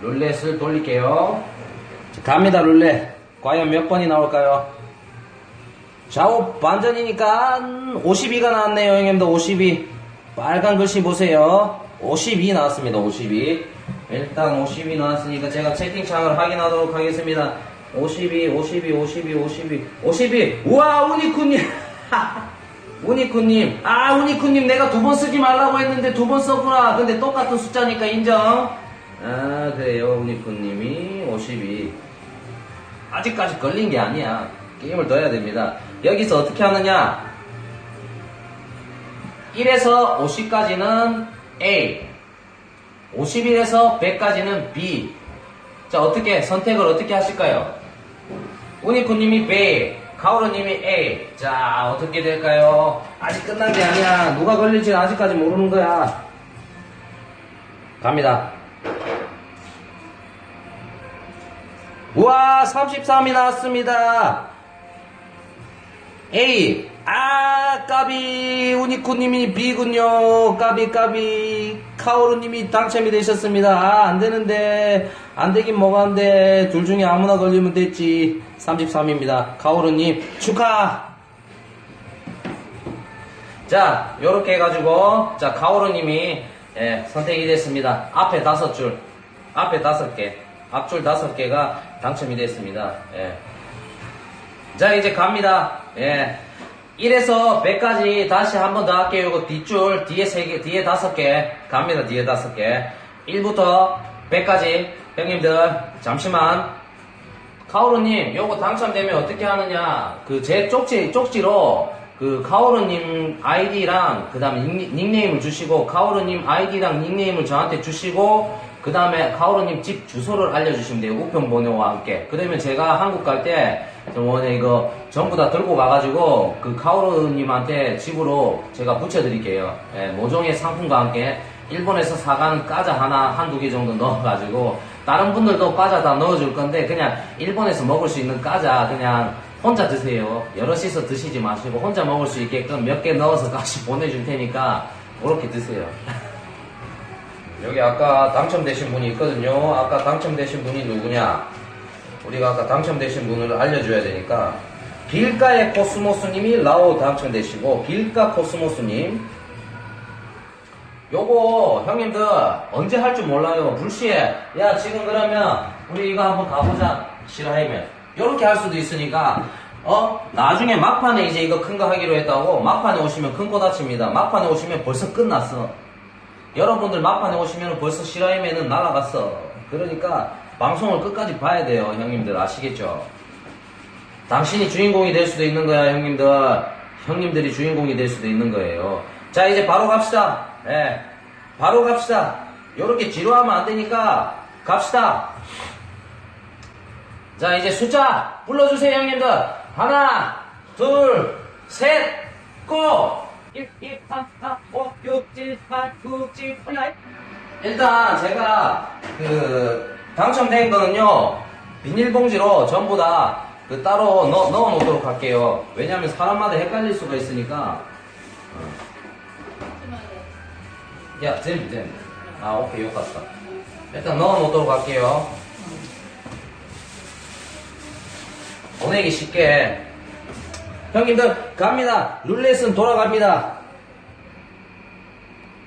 룰렛을 돌릴게요. 자, 갑니다, 룰렛. 과연 몇 번이 나올까요? 좌우 반전이니까 52가 나왔네요, 형님들. 52. 빨간 글씨 보세요. 52 나왔습니다, 52. 일단 52 나왔으니까 제가 채팅창을 확인하도록 하겠습니다. 52, 52, 52, 52, 52. 우와, 우니쿠님. 우니쿠님. 아, 우니쿠님. 내가 두 번 쓰지 말라고 했는데 두번 썼구나. 근데 똑같은 숫자니까 인정. 아, 그래요. 우니쿠님이 52. 아직까지 걸린 게 아니야. 게임을 더 해야 됩니다. 여기서 어떻게 하느냐? 1에서 50까지는 A, 51에서 100까지는 B. 자, 어떻게, 선택을 어떻게 하실까요? 우니쿠님이 B, 카오르님이 A. 자, 어떻게 될까요? 아직 끝난 게 아니야. 누가 걸릴지는 아직까지 모르는 거야. 갑니다. 우와, 33이 나왔습니다. A. 아, 까비. 우니쿠님이 B군요. 까비, 까비. 카오루님이 당첨이 되셨습니다. 아, 안 되는데. 안 되긴 뭐가 안 돼. 둘 중에 아무나 걸리면 됐지. 33입니다. 카오루님, 축하! 자, 요렇게 해가지고, 자, 카오루님이, 예, 선택이 됐습니다. 앞에 다섯 줄, 앞에 다섯 개, 앞줄 다섯 개가 당첨이 됐습니다. 예. 자, 이제 갑니다. 예. 1에서 100까지 다시 한 번 더 할게요. 이거 뒷줄, 뒤에 세 개, 뒤에 다섯 개, 갑니다. 뒤에 다섯 개. 1부터 100까지. 형님들, 잠시만. 카오루님, 요거 당첨되면 어떻게 하느냐. 그, 제 쪽지, 쪽지로, 그, 카오루님 아이디랑, 그 다음에 닉네임을 주시고, 카오루님 아이디랑 닉네임을 저한테 주시고, 그 다음에 카오루님 집 주소를 알려주시면 돼요. 우편 번호와 함께. 그러면 제가 한국 갈 때, 저번에 이거 전부 다 들고 가가지고, 그 카오루님한테 집으로 제가 붙여드릴게요. 예, 모종의 상품과 함께. 일본에서 사가는 과자 하나, 한두 개 정도 넣어가지고, 다른 분들도 과자 다 넣어줄 건데, 그냥 일본에서 먹을 수 있는 과자 그냥 혼자 드세요. 여럿이서 드시지 마시고, 혼자 먹을 수 있게끔 몇 개 넣어서 다시 보내줄 테니까, 그렇게 드세요. 여기 아까 당첨되신 분이 있거든요. 아까 당첨되신 분이 누구냐? 우리가 아까 당첨되신 분을 알려줘야 되니까 길가의 코스모스님이 라오 당첨되시고 길가 코스모스님 요거 형님들 언제 할 줄 몰라요 불시에 야 지금 그러면 우리 이거 한번 가보자 싫어하면 요렇게 할 수도 있으니까 어 나중에 막판에 이제 이거 큰 거 하기로 했다고 막판에 오시면 큰 거 다칩니다 막판에 오시면 벌써 끝났어 여러분들 막판에 오시면 벌써 실화임에는 날아갔어. 그러니까 방송을 끝까지 봐야 돼요, 형님들. 아시겠죠? 당신이 주인공이 될 수도 있는 거야, 형님들. 형님들이 주인공이 될 수도 있는 거예요. 자, 이제 바로 갑시다. 예. 바로 갑시다. 요렇게 지루하면 안 되니까 갑시다. 자, 이제 숫자 불러주세요, 형님들. 하나, 둘, 셋, 고! 1, 2, 3, 4, 5, 6, 7, 8, 9, 10, 11. 일단 제가 그 당첨된 거는요 비닐봉지로 전부 다 그 따로 넣어, 넣어 놓도록 할게요 왜냐면 사람마다 헷갈릴 수가 있으니까 어. 야 잼, 잼 아 오케이 욕 같다 일단 넣어 놓도록 할게요 보내기 쉽게 형님들 갑니다 룰렛은 돌아갑니다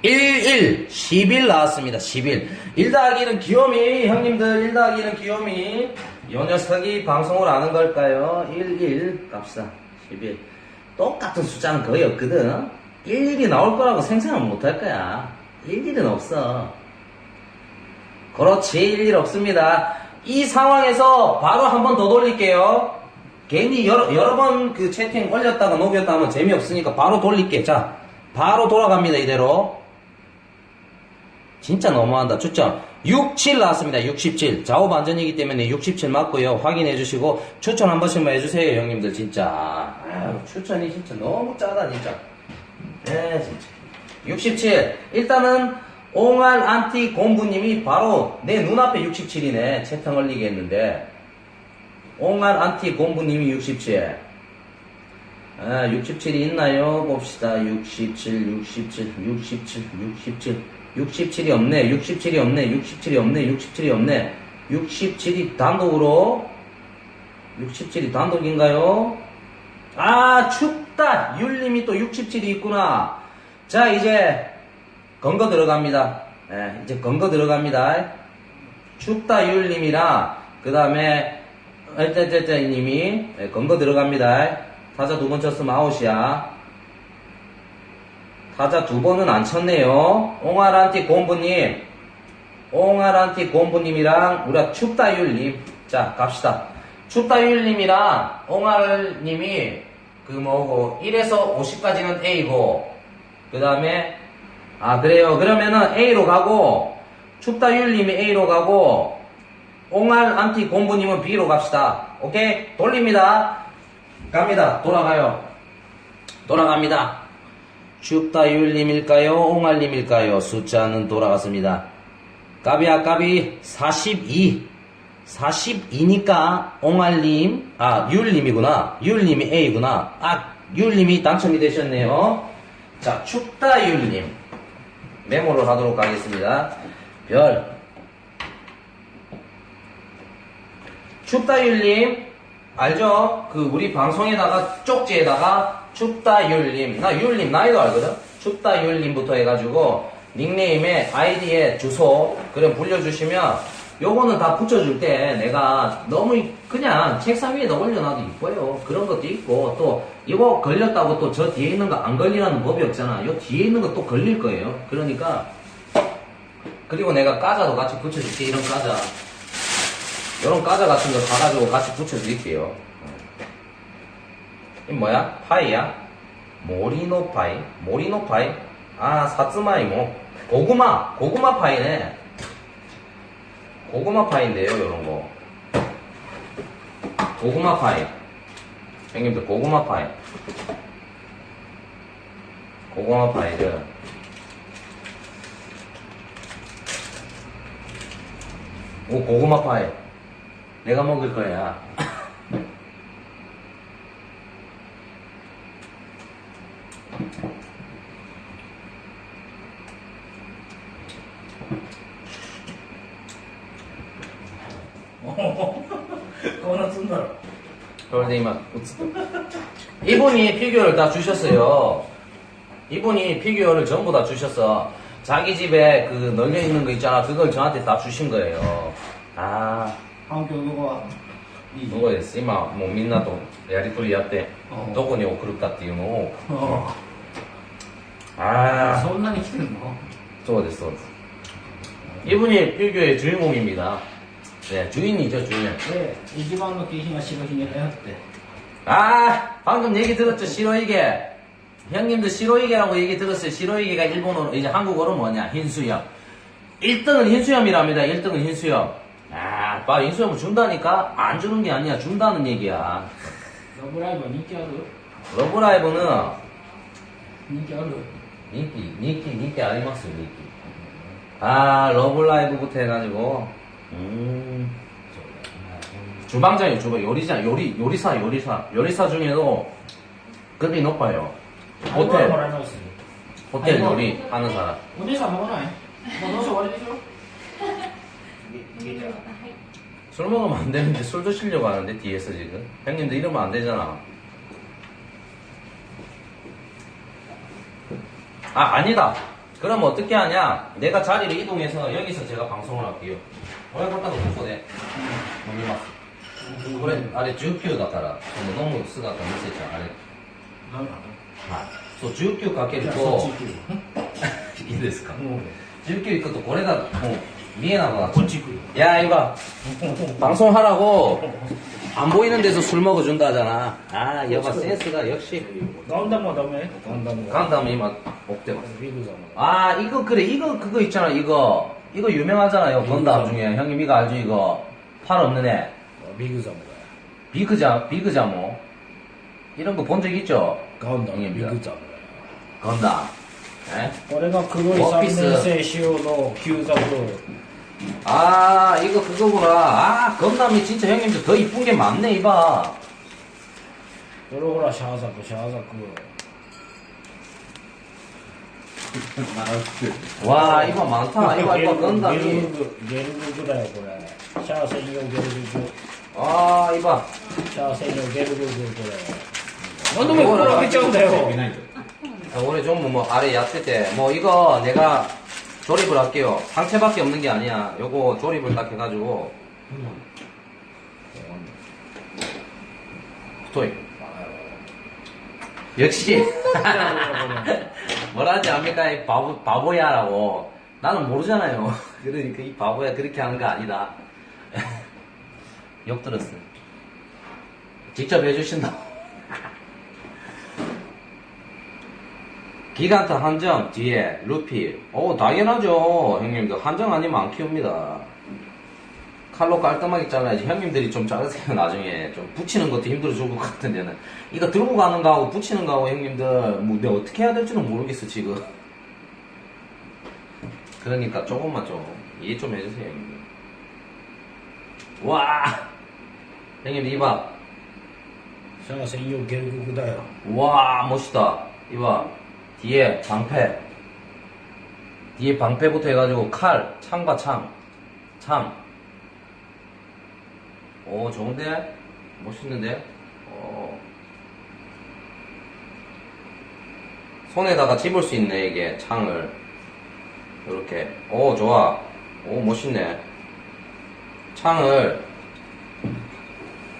1, 1, 10일 나왔습니다. 10일. 1 더하기 는 귀요미, 형님들 1 더하기 는 귀요미. 요 녀석이 방송을 아는 걸까요? 1, 1 갑시다. 11. 똑같은 숫자는 거의 없거든. 1, 1이 나올 거라고 생각은 못 할 거야. 1, 1은 없어. 그렇지, 1, 1 없습니다. 이 상황에서 바로 한 번 더 돌릴게요. 괜히 여러, 여러 번 그 채팅 올렸다가 녹였다 하면 재미없으니까 바로 돌릴게. 자, 바로 돌아갑니다, 이대로. 진짜 너무한다. 추천. 67 나왔습니다. 67. 좌우 반전이기 때문에 67 맞고요. 확인해 주시고 추천 한 번씩만 해주세요, 형님들. 진짜. 아유, 추천이 진짜 너무 짜다, 진짜. 예, 진짜. 67. 일단은 옹알 안티 공부님이 바로 내 눈앞에 67이네. 채팅 올리게 했는데. 옹알 안티 공부님이 67. 아, 67이 있나요? 봅시다. 67, 67, 67, 67. 67이 없네. 67이 없네. 67이 없네. 67이 없네. 67이 단독으로 67이 단독인가요? 아, 춥다. 율림이 또 67이 있구나. 자, 이제 건거 들어갑니다. 예, 이제 건거 들어갑니다. 춥다 율림이랑 그 다음에 얼때때때님이 예, 건거 들어갑니다. 타자 두 번 쳤으면 아웃이야. 타자 두 번은 안 쳤네요. 옹알한티 곰부님, 옹알한티 곰부님이랑 우리가 춥다 율님. 자, 갑시다. 춥다 율님이랑 옹알님이 그 뭐고 1에서 50까지는 A고 그 다음에 아 그래요. 그러면은 A로 가고 춥다 율님이 A로 가고 옹알 안티 곰부님은 B로 갑시다. 오케이 돌립니다. 갑니다. 돌아가요. 돌아갑니다. 춥다 율님일까요? 옹알님일까요? 숫자는 돌아갔습니다. 까비야 까비 42 42니까 옹알님 아 율님이구나 율님이 A구나 아 율님이 당첨이 되셨네요 자 춥다 율님. 메모를 하도록 하겠습니다. 별. 춥다 율님. 알죠? 그 우리 방송에다가 쪽지에다가 춥다 율님. 나 율님 나이도 알거든? 춥다 율님부터 해가지고 닉네임에 아이디에 주소 그럼 불려주시면 요거는 다 붙여줄 때 내가 너무 그냥 책상 위에다 올려놔도 이뻐요 그런 것도 있고 또 이거 걸렸다고 또 저 뒤에 있는 거 안 걸리라는 법이 없잖아 요 뒤에 있는 거 또 걸릴 거예요 그러니까 그리고 내가 까자도 같이 붙여줄게 이런 까자 이런 까자 같은 거 사가지고 같이 붙여드릴게요. 이 뭐야? 파이야? 모리노 파이? 모리노 파이? 아, 사츠마이 모. 고구마! 고구마 파이네. 고구마 파인데요, 요런 거. 고구마 파이. 형님들, 고구마 파이. 고구마 파이를. 오, 고구마 파이. 내가 먹을 거야. 거나 쓴다. 그런데 이만 이분이 피규어를 다 주셨어요. 이분이 피규어를 전부 다 주셨어. 자기 집에 그 널려 있는 거 있잖아. 그걸 저한테 다 주신 거예요. 아, 反響のは、いい。そうです。今、もうみんなとやりとりやってう、んどこに送るかっていうのを。あああ、そんなに来てんのそうです、そうです。 이분이 피규어의 주인공입니다. 네, 주인이죠, 주인. 네, 이지방노 기히마 싫어신게 하였대. 아, 방금 얘기 들었죠, 싫어, 이게. 형님도 싫어, 이게라고 얘기 들었어요. 싫어, 이게가 일본어로, 이제 한국어로 뭐냐, 흰수염. 1등은 흰수염이랍니다. 1등은 흰수염. 아, 빠 흰수염을 준다니까? 안 주는 게 아니야, 준다는 얘기야. 러브라이브 인기하루? 러브라이브는 인기하루? 인기, 인기, 인기 아니마스, 인기. 아, 러브라이브부터 해가지고. 음. 주방장 유튜버 요리자 요리 요리사 요리사 요리사 중에도 급이 높아요. 호텔 호텔 아이고. 요리 하는 사람. 어디서 먹어놔? 먹어서 원해줘. 술 먹으면 안 되는데 술 드시려고 하는데 뒤에서 지금 형님들 이러면 안 되잖아. 아 아니다. 그럼 어떻게 하냐? 내가 자리를 이동해서 여기서 제가 방송을 할게요. 親方がここで飲みます。これ、あれ19だから、その飲む姿見せちゃう、あれ。ダメだはい。そう、19かけるじゃあそとっち、行くよいいですかもう 19行くとこれがもう見えなくなっちゃうこっち行くよ 야, 이봐. 방송하라고 안 보이는 데서 술 먹어준다 하잖아. 아, 여봐, 센스가 역시. ガンダムはダメガンダムは 간다면 이만 없대 봐. ビグザム 아, 이거, 그래, 이거, 그거 있잖아, 이거. 이거 유명하잖아요. 건담 중에 형님 이거 알죠? 이거 팔 없는 애 미그자모가 비그자 비그자모 이런 거 본 적 있죠? 건담 형님 비그자모야. 건담. 예? 俺が黒い3年生仕様の旧作아 이거 그거구나. 아 건담이 진짜 형님들 더 이쁜 게 많네 이봐. 俺ほらシャーザクシャーザク 아, 와 이거 많다. 이거 이거 넣는다 예루구구라고 그래 샤세용 예루구구. 아 이봐. 샤세용 예루구구 그래 아, 너무 뭐라 그랬잖아요. 올해 좀뭐 아래 얕을 때뭐 이거 내가 조립을 할게요. 상체밖에 없는 게 아니야. 요거 조립을 딱 해가지고. 음. 스토이. 역시. 뭐라지 압니까? 이 바보, 바보야라고. 나는 모르잖아요. 그러니까 이 바보야 그렇게 하는 거 아니다. 욕 들었어. 직접 해주신다. 기간타 한정 뒤에 루피. 오 당연하죠 형님들 한정 아니면 안 키웁니다. 칼로 깔끔하게 잘라야지 형님들이 좀 자르세요. 나중에 좀 붙이는 것도 힘들어 죽을 것 같은 데는. 이거 들고 가는 거하고 붙이는 거하고 형님들 뭐 내가 어떻게 해야 될지는 모르겠어 지금. 그러니까 조금만 좀 이해 좀 해주세요 형님들. 와! 형님 이봐. 와 멋있다. 이봐. 뒤에 방패. 뒤에 방패부터 해가지고 칼 창과 창. 창. 오 좋은데? 멋있는데? 어. 손에다가 집을 수 있네 이게 창을. 이렇게. 오 어, 좋아. 오 멋있네. 창을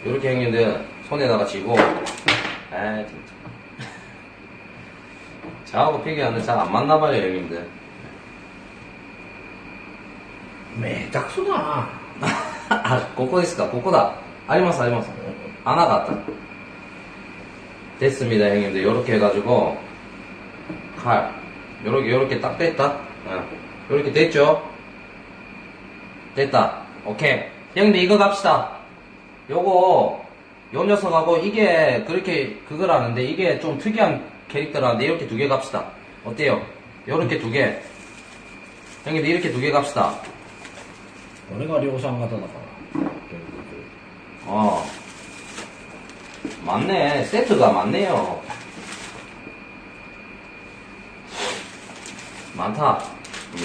이렇게 생겼는데 손에다가 집고. 에 진짜. 저하고 피규어는 잘 안 맞나봐요 형님들. 매딱수다. あここですかここだありますあります穴があった됐습니다 형님들 요렇게 해가지고 칼 요렇게 요렇게 딱 됐다 응. 요렇게 됐죠 됐다 오케이 형님들 이거 갑시다 요거 요 녀석하고 이게 그렇게 그거라는데 이게 좀 특이한 캐릭터라는데 이렇게 두 개 갑시다 어때요 요렇게 두개 형님들 이렇게 두 개 갑시다 これが量産型だからゲルググ 어. 맞네. 세트가 많네요. 많다. 음.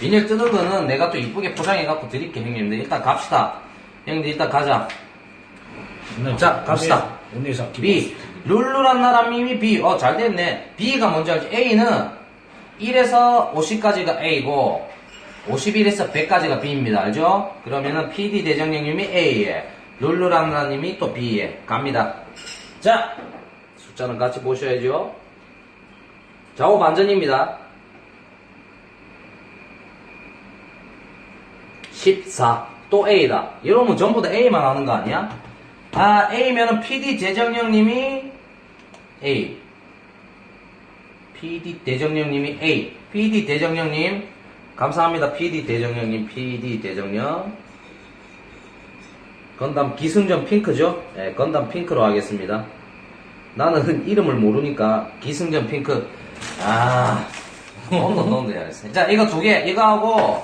비닐 뜯은 거는 내가 또 이쁘게 포장해갖고 드릴게, 형님들. 일단 갑시다. 형님들 일단 가자. 자, 갑시다. お姉さん B. 룰루란 나라님이 B. 어, 잘 됐네. B가 뭔지 알지? A는 1에서 50까지가 A고, 51에서 100까지가 B입니다. 알죠? 그러면은 PD 대정령님이 A에, 룰루란 나라님이 또 B에 갑니다. 자, 숫자는 같이 보셔야죠. 좌우 반전입니다. 14. 또 A다. 이러면 전부 다 A만 하는 거 아니야? 아, A면은 PD 대정령님이 A. PD 대정령님이 A. PD 대정령님. 감사합니다. PD 대정령님, PD 대정령. 건담 기승전 핑크죠? 예, 건담 핑크로 하겠습니다. 나는 이름을 모르니까 기승전 핑크. 아, 너무 너무 잘했어. 자, 이거 두 개, 이거 하고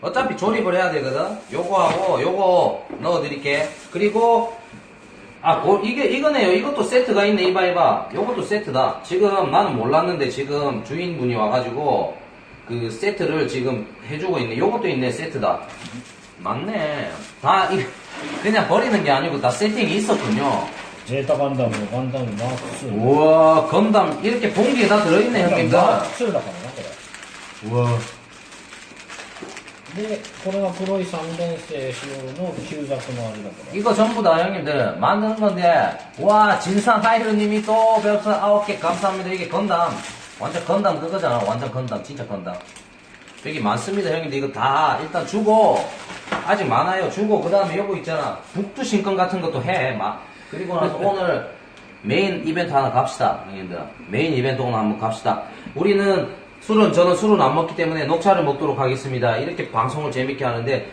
어차피 조립을 해야 되거든. 요거 하고 요거 넣어드릴게. 그리고 아, 고- 이게 이거네요. 이것도 세트가 있네. 이봐 이봐. 요것도 세트다. 지금 나는 몰랐는데 지금 주인분이 와가지고 그 세트를 지금 해주고 있네. 요것도 있네, 세트다. 맞네. 다, 이, 그냥 버리는 게 아니고 다 세팅이 있었군요. 제타 간담, 간담, 막스. 우와, 건담, 이렇게 봉기에 다 들어있네, 형님들. 막스를 다 가나, 그래. 우와. で、これが黒い三連星仕様の旧作のあれだから。 이거 전부 다 형님들 만든 건데, 와, 진상 하이루님이 또 별풍선 9개 감사합니다. 이게 건담. 완전 건담 그거잖아. 완전 건담. 진짜 건담. 여기 많습니다, 형님들. 이거 다 일단 주고, 아직 많아요. 주고, 그 다음에 요거 있잖아. 북두 신권 같은 것도 해. 막. 그리고 나서 오늘 메인 이벤트 하나 갑시다, 형님들. 메인 이벤트 오늘 한번 갑시다. 우리는 술은, 저는 술은 안 먹기 때문에 녹차를 먹도록 하겠습니다. 이렇게 방송을 재밌게 하는데.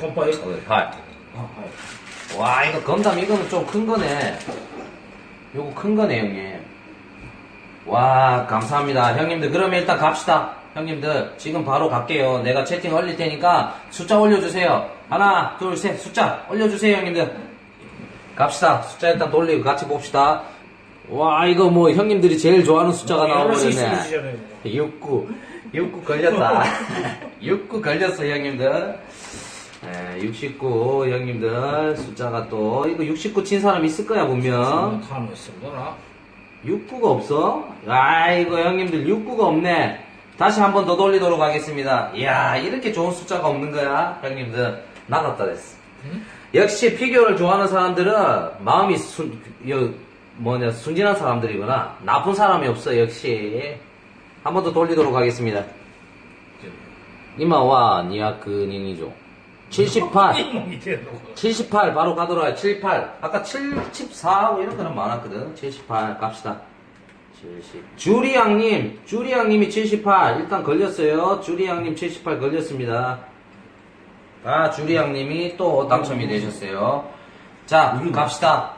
컴파이? 음, 음, 어, 네, 아, 와, 이거 건담 이거는 좀 큰 거네. 요거 큰 거네 형님 와 감사합니다 형님들 그러면 일단 갑시다 형님들 지금 바로 갈게요. 내가 채팅 올릴 테니까 숫자 올려주세요. 하나, 둘, 셋 숫자 올려주세요, 형님들. 갑시다. 숫자 일단 돌리고 같이 봅시다. 와 이거 뭐 형님들이 제일 좋아하는 숫자가 나와버렸네. 69. 69 걸렸다. 69 걸렸어, 형님들. 네, 69 형님들 숫자가 또 이거 69 친 사람 있을 거야 보면 69가 없어? 아이고 형님들 69가 없네. 다시 한 번 더 돌리도록 하겠습니다. 이야 이렇게 좋은 숫자가 없는 거야 형님들. 나갔다 됐어. 역시 피규어를 좋아하는 사람들은 마음이 순, 여, 뭐냐 순진한 사람들이구나. 나쁜 사람이 없어 역시. 한 번 더 돌리도록 하겠습니다. 이마와 니아크 닌이죠 78. 78 뭐 뭐. 바로 가도록 해. 78. 아까 74하고 뭐 이런 거는 많았거든. 78 갑시다. 70. 주리양님, 주리양님이 78. 일단 걸렸어요. 주리양님 78 걸렸습니다. 아, 주리양님이 또 당첨이 되셨어요. 자, 갑시다.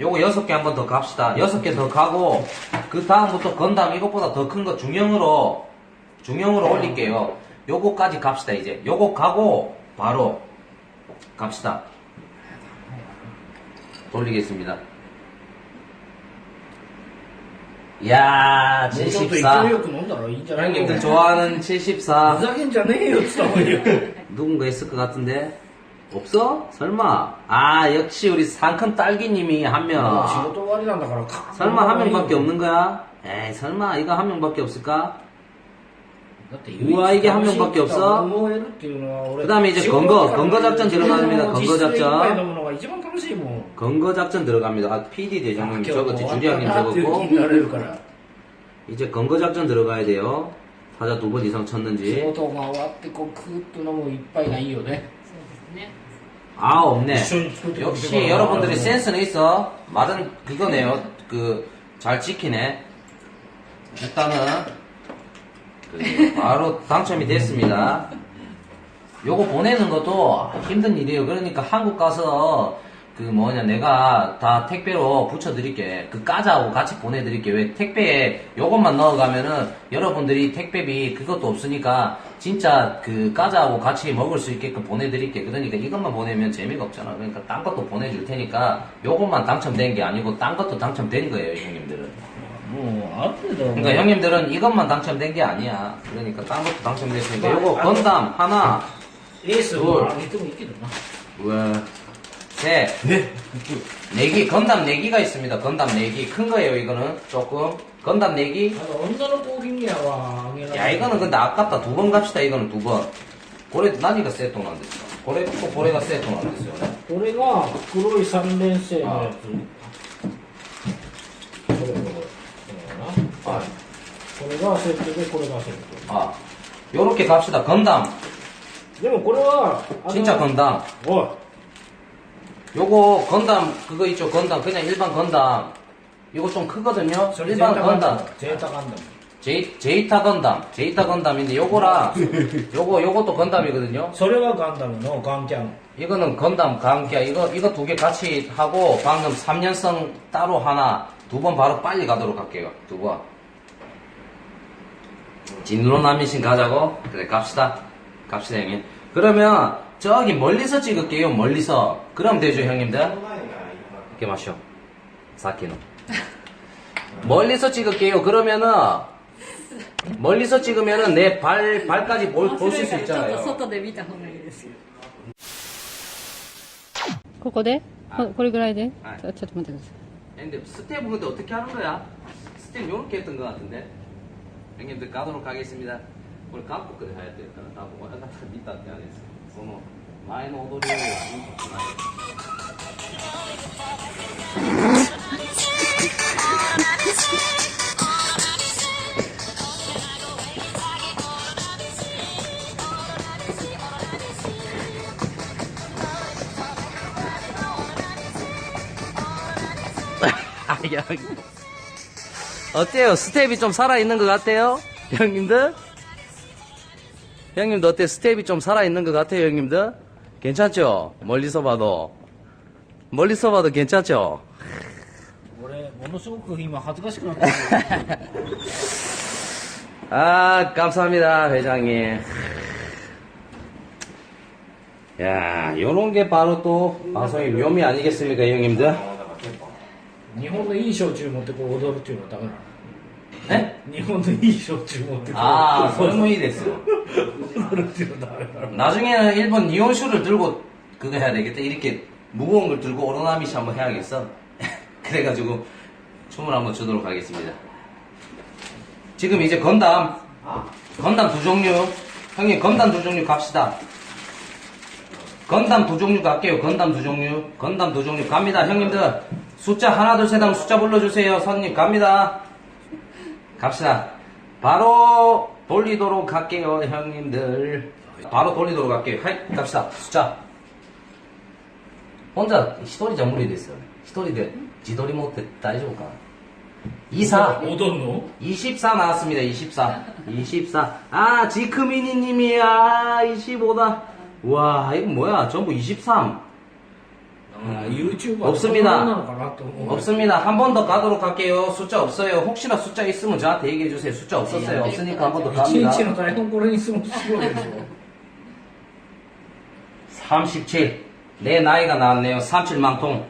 요거 여섯 개 한 번 더 갑시다. 여섯 개 더 가고, 그 다음부터 건담 이것보다 더 큰 거 중형으로, 중형으로 올릴게요. 요거까지 갑시다, 이제. 요거 가고, 바로 갑시다. 돌리겠습니다. 야 74. 형님들 좋아하는 74. 무작인자네요. 누군가 있을 것 같은데? 없어? 설마? 아, 역시 우리 상큼 딸기님이 한 명. 지금 또 와리 난다 그러 설마 한 명밖에 없는 거야? 에이, 설마 이거 한 명밖에 없을까? 우와 이게 한 명밖에 없어. 그다음에 이제 건거 건거 작전 들어갑니다. 건거 작전. 건거 작전 들어갑니다. 아 PD 대장님 적었지 주리학님 저거고. 이제 건거 작전 들어가야 돼요. 타자 두 번 이상 쳤는지. 아 없네. 역시 여러분들이 센스는 있어. 맞은 그거네요. 그 잘 지키네. 일단은. 그 바로 당첨이 됐습니다. 요거 보내는 것도 힘든 일이에요. 그러니까 한국 가서 그 뭐냐 내가 다 택배로 붙여드릴게. 그 까자하고 같이 보내드릴게. 왜 택배에 요것만 넣어가면은 여러분들이 택배비 그것도 없으니까 진짜 그 까자하고 같이 먹을 수 있게끔 보내드릴게. 그러니까 이것만 보내면 재미가 없잖아. 그러니까 딴 것도 보내줄 테니까 요것만 당첨된 게 아니고 딴 것도 당첨된 거예요, 형님들은. 그러니까 형님들은 이것만 당첨된 게 아니야. 그러니까 딴 것도 당첨됐으니까 이거 뭐, 건담 하나, 에이스 둘. 아기뜸 있기는 셋, 네. 네기 건담 네기가 있습니다. 건담 네기 큰 거예요. 이거는 조금 건담 네기. 언더는 꼭인게야 와. 야 이거는 근데 아깝다. 두 번 갑시다. 이거는 두 번. 고래 나니가 세통 안 됐어. 고래 고래가 세통 안 됐어요. 올해가 9월 3년 아. 세였지. はいこれがセットでこれがセッ 아, 요렇게 갑시다. 건담. トでもこれはあの 진짜 건담. おい 요거 건담, 그거 있죠, 건담. 그냥 일반 건담. 이거 좀 크거든요. それゼー 일반 タガンダ 건담. ムゼータガンダム 제이, 제이타 건담, 제이타 건담인데 요거랑 요거 요것도 건담이거든요. それはガンダムのガンキャン 이거는 건담 강기야. 이거 이거 두 개 같이 하고 방금 3년성 따로 하나 두 번 바로 빨리 가도록 할게요. 두 번. 진로남이신 가자고? 그래 갑시다. 갑시다 형님. 그러면 저기 멀리서 찍을게요. 멀리서. 그럼 되죠 형님들? 이렇게 마셔. 사키노. 멀리서 찍을게요. 그러면은 멀리서 찍으면은 내 발 발까지 볼, 보실 수 ちょっと 있잖아요. 外で見た方がいいですよここではいここれぐらいで、はいちょちょっと待ってください 근데 스텝 근데 어떻게 하는 거야? 스텝 요렇게 했던 것 같은데 ガードの影しみだこれ韓国で流行ってるから多分親方見たってあれですけどその前の踊りよりはインい早い。어때요? 스텝이 좀 살아있는 것 같아요? 형님들? 형님들 어때? 스텝이 좀 살아있는 것 같아요, 형님들? 괜찮죠? 멀리서 봐도. 멀리서 봐도 괜찮죠? 俺ものすごく今恥ずかしくなってる 아, 감사합니다, 회장님. 야, 요런 게 바로 또 방송의 묘미 아니겠습니까, 형님들? 日本のいい焼酎持ってこう踊るっていうのはダメなの 네? 日本のいい焼酎持ってこう 아, 소모이 됐어. 踊るっていうのはダメなの 나중에는 일본 니온슈를 들고 그거 해야 되겠다. 이렇게 무거운 걸 들고 오로나미시 한번 해야겠어. 그래가지고 춤을 한번 추도록 하겠습니다. 지금 이제 건담, 건담 두 종류. 형님, 건담 두 종류 갑시다. 건담 두 종류 갈게요. 건담 두 종류. 건담 두 종류 갑니다. 형님들, 숫자 하나 둘 셋 하면 숫자 불러주세요. 선님 갑니다. 갑시다. 바로 돌리도록 할게요 형님들. 바로 돌리도록 할게요. 하이 갑시다. 숫자. 혼자 시돌이 전물이 됐어요. 시돌이들 지돌이 못해 다이좋을까 24 오던노? 24 나왔습니다 24 24아 지크미니님이야. 25다. 와 이거 뭐야? 전부 23 유튜브 없습니다. 없습니다. 한 번 더 가도록 할게요. 숫자 없어요. 혹시나 숫자 있으면 저한테 얘기해 주세요. 숫자 없었어요. 없으니까 한 번 더 갑니다. 치는 전에 동그라미 있으면 죽어야죠. 37. 내 나이가 나왔네요. 37망통.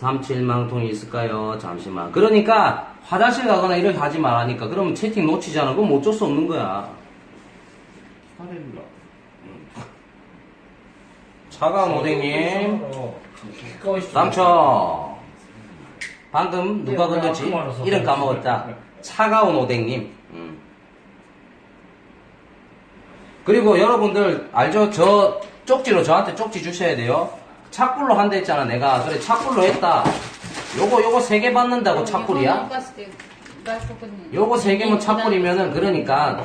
37망통이 있을까요? 잠시만. 그러니까 화장실 가거나 이렇게 하지 말라니까. 그러면 채팅 놓치잖아. 그럼 뭐 어쩔 수 없는 거야. 화내라. 차가운 오뎅님. 당첨. 방금 누가 걸렸지? 이름 까먹었다. 차가운 오뎅님. 음. 그리고 여러분들 알죠? 저 쪽지로 저한테 쪽지 주셔야 돼요. 착불로 한다 했잖아 내가. 그래 착불로 했다. 요거 요거 세 개 받는다고 착불이야? 요거 세 개면 착불이면은 그러니까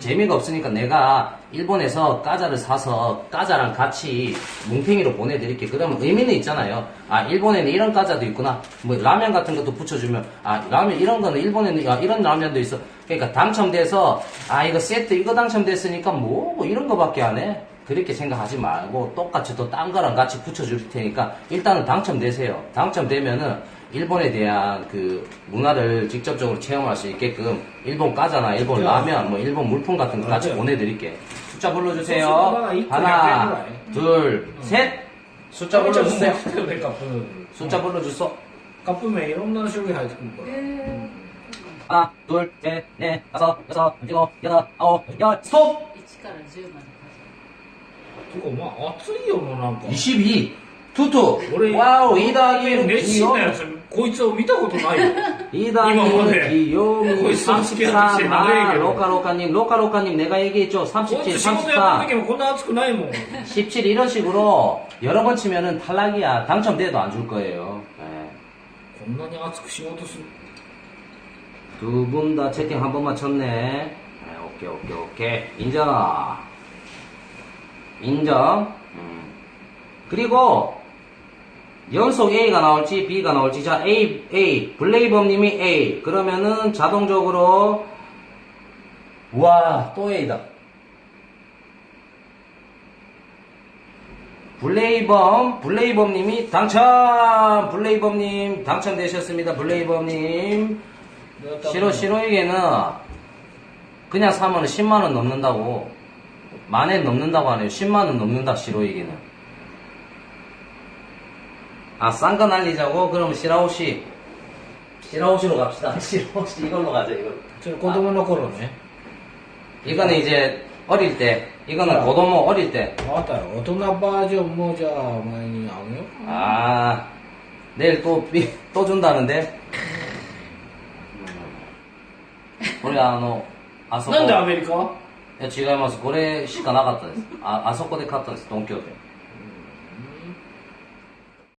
재미가 없으니까 내가 일본에서 까자를 사서 까자랑 같이 뭉탱이로 보내드릴게. 그러면 의미는 있잖아요. 아 일본에는 이런 까자도 있구나. 뭐 라면 같은 것도 붙여주면 아 라면 이런 거는 일본에는 아, 이런 라면도 있어. 그러니까 당첨돼서 아 이거 세트 이거 당첨됐으니까 뭐, 뭐 이런 거밖에 안 해. 그렇게 생각하지 말고 똑같이 또 딴 거랑 같이 붙여줄 테니까 일단은 당첨되세요. 당첨되면은 일본에 대한 그 문화를 직접적으로 체험할 수 있게끔 일본 까자나 일본 라면 뭐 일본 물품 같은 거 같이 맞아요. 보내드릴게. 숫자 불러주세요. 숫자가 있고 하나, 약간 둘, 셋. 숫자 불러주세요. カップ 숫자 불러주소. カップ麺いろんな種類入ってくるから 하나, 둘, 셋, 넷, 다섯, 여섯, 일곱, 여덟, 아홉, 열, 스톱! 1から10までてかまあ熱いよもうなんか 22, 투투.俺 와우, 2 더하기 熱心なやつ こいつを見たことないよ 2 今まで 더하기 귀요미 거의 33. 삼십 개 아, 나가야겠네. 로카로카님, 로카로카님 내가 얘기했죠. こい 37, つ仕事やってる 34, 時もこんな熱くないもん 17 이런 식으로 여러 번 치면은 탈락이야. 당첨돼도 안 줄 거예요. 네. こんなに熱く仕事する 두 분 다 채팅 한 번만 쳤네. 네, 오케이, 오케이, 오케이. 인정. 인정. 음. 그리고 연속 A가 나올지 B가 나올지 자 A A. 블레이범님이 A. 그러면은 자동적으로 와 또 A다. 블레이범 블레이범님이 당첨 블레이범님 당첨되셨습니다. 블레이범님. 시로 시로에게는 그냥 사면 10만 원 넘는다고. 만엔 넘는다고 하네요. 10만 원 넘는다 시로에게는 아 싼 거 날리자고 그럼 시라오시 시라오시로 갑시다 시라오시 이걸로 가자 이걸로 それ子供の頃ね 이거는 이제 어릴 때 이거는 고도모 어릴 때 あったよ大人バージョンもじゃあお前にあげようか 아, 내일 또, 삐- 또 준다는데? 우리, 아, 너, 아, なんでアメリカいや違います。これしかなかったです。あ、あそこで買ったんです、東京で。